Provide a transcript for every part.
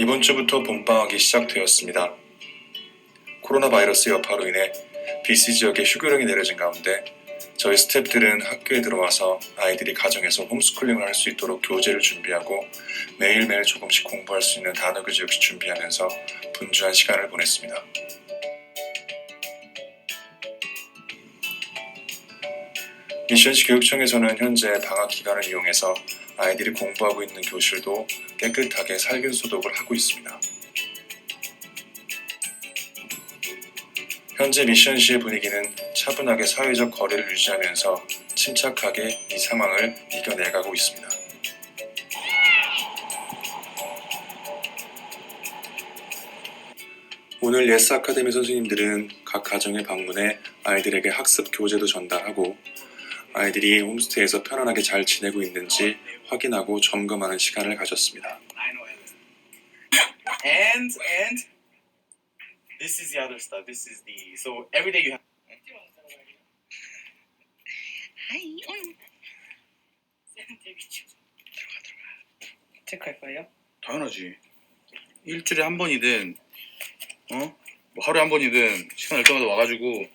이번 주부터 봄방학이 시작되었습니다. 코로나 바이러스 여파로 인해 BC 지역에 휴교령이 내려진 가운데 저희 스태프들은 학교에 들어와서 아이들이 가정에서 홈스쿨링을 할 수 있도록 교재를 준비하고 매일매일 조금씩 공부할 수 있는 단어 교재 역시 준비하면서 분주한 시간을 보냈습니다. 미션시 교육청에서는 현재 방학 기간을 이용해서 아이들이 공부하고 있는 교실도 깨끗하게 살균 소독을 하고 있습니다. 현재 미션시의 분위기는 차분하게 사회적 거리를 유지하면서 침착하게 이 상황을 이겨내가고 있습니다. 오늘 예스 아카데미 선생님들은 각 가정에 방문해 아이들에게 학습 교재도 전달하고 아이들이 홈스테이에서 편안하게 잘 지내고 있는지 확인하고 점검하는 시간을 가졌습니다. I know it. and and this is the other stuff. This is the so every day you have. 체크할 거예요? 당연하지. 일주일에 한 번이든, 어? 뭐 하루에 한 번이든 시간 날 때마다 와가지고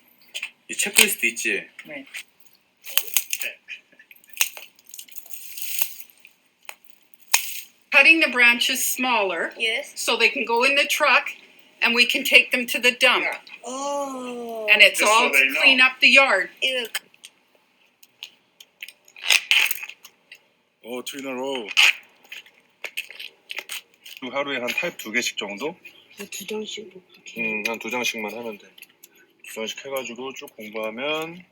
이 체크리스트 있지? 네. Cutting the branches smaller Yes. so they can go in the truck and we can take them to the dump. Oh. And it's Just so all they to know. clean up the yard. Ew. 어, 트위너로. 하루에 한 타입 두 개씩 정도? 두 장씩 음, 한 두 장씩만 하면 돼. 두 장씩 해가지고 쭉 공부하면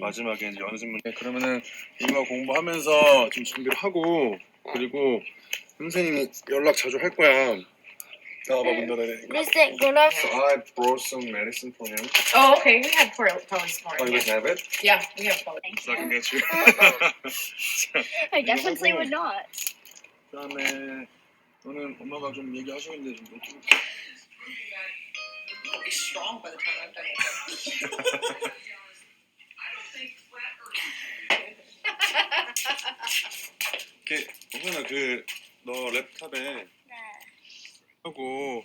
마지막에 이제 연습문. 네, 그러면은 이거 공부하면서 좀 준비를 하고 그리고 선생님이 연락 자주 할 거야. 나와봐 문 닫아야 되니까. Mr. So I brought some medicine for him. Oh, okay. We have Pearl Pearl's Oh, you guys have it? Yeah, we have Pearl. So I can get you. I definitely would not. 그다음에 너는 엄마가 좀 얘기하시는데 좀 노트북. Be strong by the time I'm done with them. 이렇게 엄마나 그 너 랩탑에 하고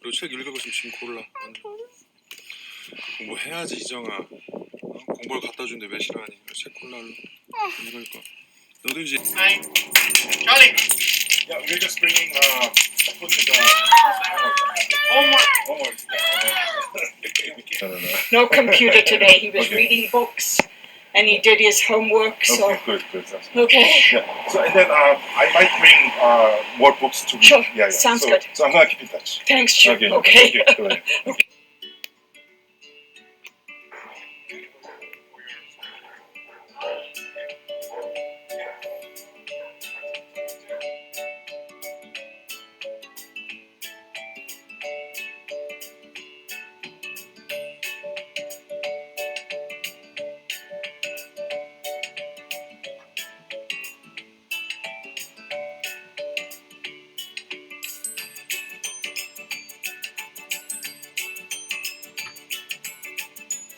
그리고 책 읽어고 있으면 지금 골라. 공부 해야지 이정아. 어? 공부를 갖다 주는데 왜 싫어하니? 책 골라 얼른. 읽을 거. 너도 이제 Hi, Charlie. Yeah, we're just bringing uh, food with Homework. homework. No computer today. He was Okay. reading books and he did his homework. So Okay, good, good. Okay. Yeah. So and then uh, I might bring uh, more books to read. Sure. Yeah, yeah. Sounds so, good. So I'm gonna keep in touch. Thanks, Jim. Okay. Okay. Okay. ahead.